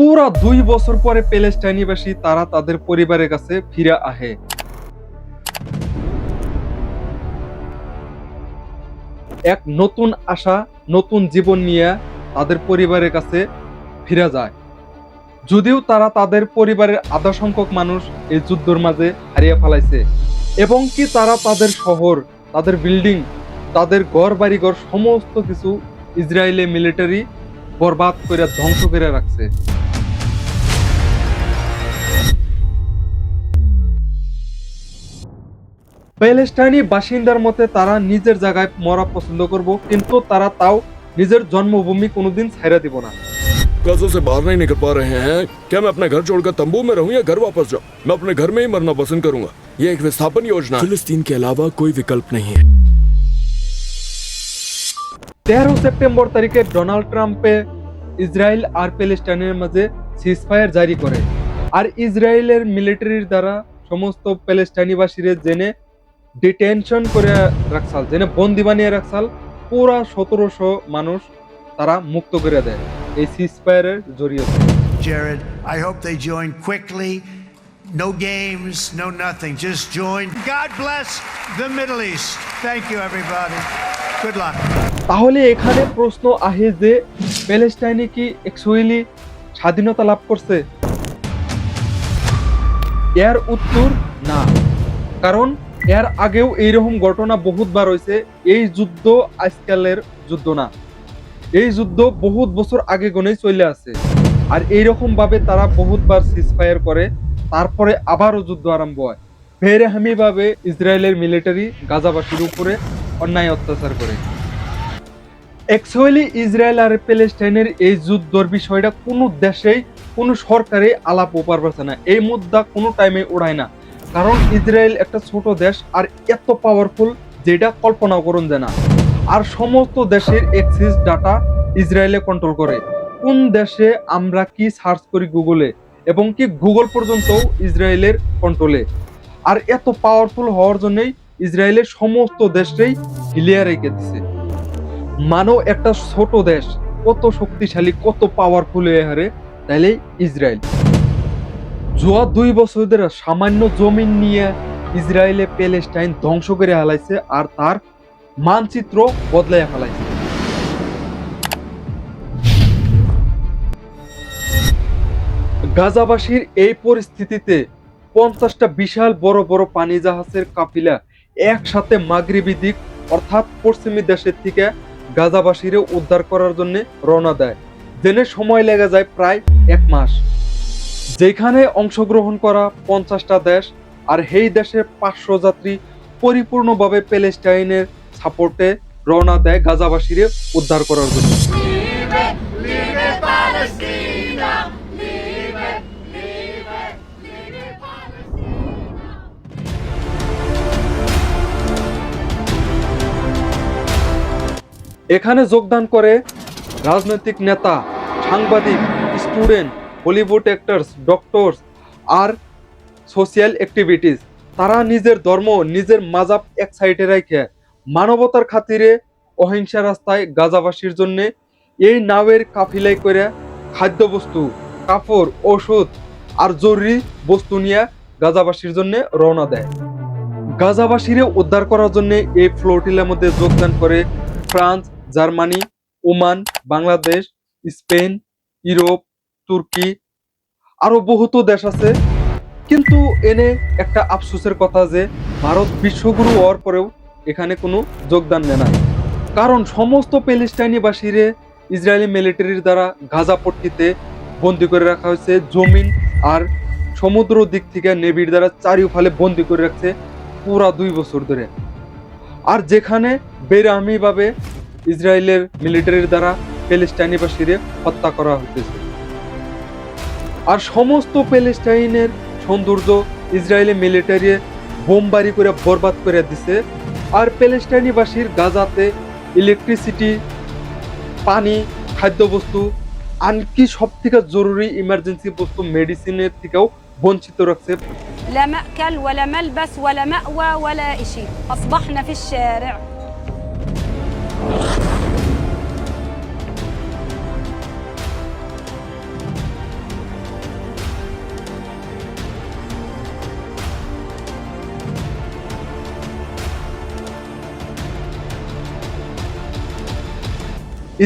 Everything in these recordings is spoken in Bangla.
পুরা দুই বছর পরে প্যালেস্টাইনিবাসী তারা তাদের পরিবারের কাছে ফিরে আহে এক নতুন আশা, নতুন জীবন নিয়ে তাদের পরিবারের কাছে ফিরে যায়। যদিও তারা তাদের পরিবারের আধা সংখ্যক মানুষ এই যুদ্ধের মাঝে হারিয়ে ফেলাইছে, এবং কি তারা তাদের শহর, তাদের বিল্ডিং, তাদের ঘর, বাড়িঘর, সমস্ত কিছু ইসরায়েলি মিলিটারি বরবাদ করে ধ্বংস করে রাখছে। প্যালেস্টাইনি বাসিন্দার মতে তারা নিজের জায়গায় মরা পছন্দ করব কিন্তু তারা তাও নিজের জন্মভূমি কোনোদিন ছাইরা দিব না गजों से बाहर नहीं निकल पा रहे हैं क्या मैं अपने घर छोड़कर तंबू में रहूं या घर वापस जाऊं मैं अपने घर में ही मरना पसंद करूंगा ये एक विस्थापन योजना है फिलिस्तीन के अलावा कोई विकल्प नहीं है তেরো সেপ্টেম্বর তারিখে ডোনাল্ড ট্রাম্পে ইসরায়েল আর প্যালেস্টাইনের মাঝে সিজফায়ার জারি করে আর ইসরায়েলের মিলিটারির দ্বারা সমস্ত প্যালেস্টাইনিবাসীরে জেনে ডিটেনশন করে রাখছাল জেনে বন্দি বানিয়ে রাখছাল পুরা সতেরোশো মানুষ তারা মুক্ত করে দেয় এই সিজফায়ারের জড়িয়ে Jared. I hope they join quickly. No games, no nothing. Just join. God bless the Middle East. Thank you, everybody. Good luck. তাহলে এখানে প্রশ্ন আহে যে প্যালেস্টাইনে কি অ্যাকচুয়ালি স্বাধীনতা লাভ করছে এর উত্তর না কারণ এর আগেও এইরকম ঘটনা বহুতবার হয়েছে এই যুদ্ধ আজকালের যুদ্ধ না। এই যুদ্ধ বহুত বছর আগে গনেই চলে আছে আর এইরকম ভাবে তারা বহুতবার সিজফায়ার করে, তারপরে আবারও যুদ্ধ আরম্ভ হয়। বেরেহামি ভাবে ইসরায়েলের মিলিটারি গাজাবাসীর উপরে অন্যায় অত্যাচার করে। অ্যাকচুয়ালি ইসরায়েল আর প্যালেস্টাইনের এই যুদ্ধর বিষয়টা কোনো দেশেই, কোনো সরকারে আলাপ ওপার পারছে না। এই মুদ্রা কোনো টাইমে ওড়ায় না। কারণ ইসরায়েল একটা ছোট দেশ আর এত পাওয়ারফুল যেটা কল্পনা করুন যায় না। আর সমস্ত দেশের অ্যাক্সেস ডাটা ইসরায়েলে কন্ট্রোল করে। কোন দেশে আমরা কি সার্চ করি গুগলে এবং কি গুগল পর্যন্ত ইসরায়েলের কন্ট্রোলে আর এত পাওয়ারফুল হওয়ার জন্যই ইসরায়েলের সমস্ত দেশটাই হিলিয়া রেখে দিছে। মানো একটা ছোট দেশ, কত শক্তিশালী, কত পাওয়ারফুল হয়ে হারে তাইলে ইসরায়েল। জোয়া দুই বছর ধরে সামান্য জমিন নিয়ে ইসরায়েলে প্যালেস্টাইন ধ্বংস করে হালাইছে আর তার মানচিত্র বদলাই ফেলাইছে গাজাবাসীর এই পরিস্থিতিতে পঞ্চাশটা বিশাল বড় বড় পানি জাহাজের কাফিলা একসাথে মাগরিবি দিক, অর্থাৎ পশ্চিমী দেশের থেকে গাজাবাসীরে উদ্ধার করার জন্য রওনা দেয় জেনে সময় লেগে যায় প্রায় এক মাস। যেখানে অংশগ্রহণ করা পঞ্চাশটা দেশ আর সেই দেশের পাঁচশো যাত্রী পরিপূর্ণভাবে প্যালেস্টাইনের সাপোর্টে রওনা দেয় গাজাবাসীরে উদ্ধার করার জন্য। এখানে যোগদান করে রাজনৈতিক নেতা সাংবাদিক স্টুডেন্ট হলিউড অ্যাক্টরস ডক্টরস আর সোশিয়াল অ্যাক্টিভিটিস তারা নিজের ধর্ম, নিজের মাজাব এক সাইডে রেখে মানবতার খাতিরে অহিংসা রাস্তায় গাজাবাসীর জন্য এই নাওয়ের কাফিলাই করে খাদ্যবস্তু কাপড় ওষুধ আর জরুরি বস্তু নিয়ে গাজাবাসীর জন্য রওনা দেয়। গাজাবাসীরে উদ্ধার করার জন্য এই ফ্লোটিলার মধ্যে যোগদান করে France, Germany, Oman, Bangladesh, Spain, Europe তুর্কি, আরও বহুত দেশ আছে। কিন্তু এনে একটা আফসোসের কথা যে, ভারত বিশ্বগুরু হওয়ার পরেও এখানে কোনো যোগদান নেয় না। কারণ সমস্ত প্যালেস্টাইনিবাসীরে ইসরায়েলি মিলিটারির দ্বারা গাজা পট্টিতে বন্দি করে রাখা হয়েছে, জমিন আর সমুদ্র দিক থেকে নেভির দ্বারা চারিওফালে বন্দি করে রাখছে পুরা দুই বছর ধরে। আর যেখানে বেরামিভাবে ইসরায়েলের মিলিটারির দ্বারা প্যালেস্টাইনিবাসীরে হত্যা করা হতেছে আর সমস্ত প্যালেস্টাইনের সৌন্দর্য ইসরায়েলি মিলিটারি বোমবারি করে বরবাদ করে দিছে আর প্যালেস্টাইনিবাসীর গাজাতে ইলেকট্রিসিটি পানি খাদ্যবস্তু আনকি সব থেকে জরুরি ইমার্জেন্সি বস্তু মেডিসিনের থেকেও বঞ্চিত রাখছে لا مأكل ولا ملبس ولا مأوى ولا إشي أصبحنا في الشارع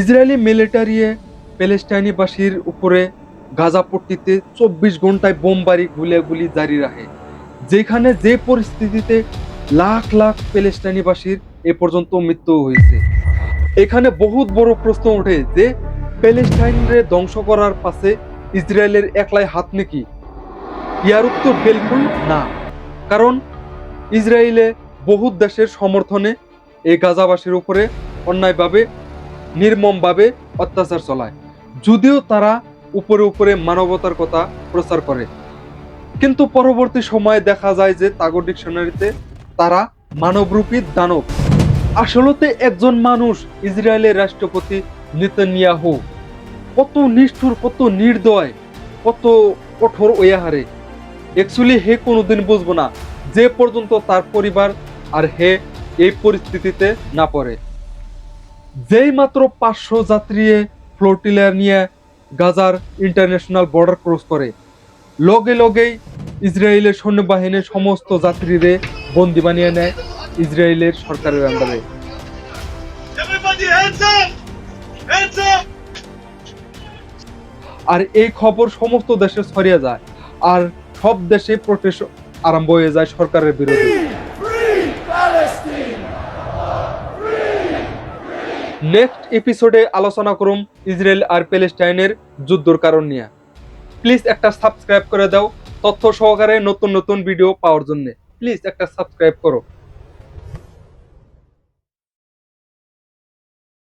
ইসরায়েলি মিলিটারিয়ে প্যালেস্টাইনিবাসীর উপরে গাজাপট্টিতে চব্বিশ ঘন্টায় বোমবারি গুলি জারি রাখে। যেখানে যে পরিস্থিতিতে লাখ লাখ প্যালেস্টাইনিবাসীর এ পর্যন্ত মৃত্যু হয়েছে। এখানে বহুত বড় প্রশ্ন ওঠে যে প্যালেস্টাইনরে ধ্বংস করার পাশে ইসরায়েলের একলাই হাত নাকি? ইয়ার উত্তর বিলকুল না। কারণ ইসরায়েলে বহুত দেশের সমর্থনে এই গাজাবাসীর উপরে অন্যায়ভাবে নির্মমভাবে অত্যাচার চলায়। যদিও তারা উপরে উপরে মানবতার কথা প্রচার করে। কিন্তু পরবর্তী সময়ে দেখা যায় যে তাগো ডিকশনারিতে তারা মানবরূপী দানব। আসলতে একজন মানুষ ইসরায়েলের রাষ্ট্রপতি নেতানিয়াহু কত নিষ্ঠুর, কত নির্দয়, কত কঠোর ওয়াহারে অ্যাকচুয়ালি হে কোনোদিন বুঝব না যে পর্যন্ত তার পরিবার আর হে এই পরিস্থিতিতে না পড়ে। যেই মাত্র পাঁচশো যাত্রী ফ্লোটিলা নিয়ে গাজার ইন্টারন্যাশনাল বর্ডার ক্রস করে। লগে লগেই ইসরায়েলের সৈন্যবাহিনীর সমস্ত যাত্রীরে বন্দি বানিয়ে নেয় ইসরায়েলের সরকারের আন্ডারে। Up! আর এই খবর সমস্ত দেশে ছড়িয়ে যায়। আর সব দেশে প্রোটেস্ট আরম্ভ হয়ে যায় সরকারের বিরুদ্ধে। নেক্সট এপিসোডে আলোচনা করুম ইসরায়েল আর প্যালেস্টাইনের যুদ্ধর কারণ নিয়ে। প্লিজ একটা সাবস্ক্রাইব করে দাও, তথ্য সহকারে নতুন নতুন ভিডিও পাওয়ার জন্য। প্লিজ একটা সাবস্ক্রাইব করো।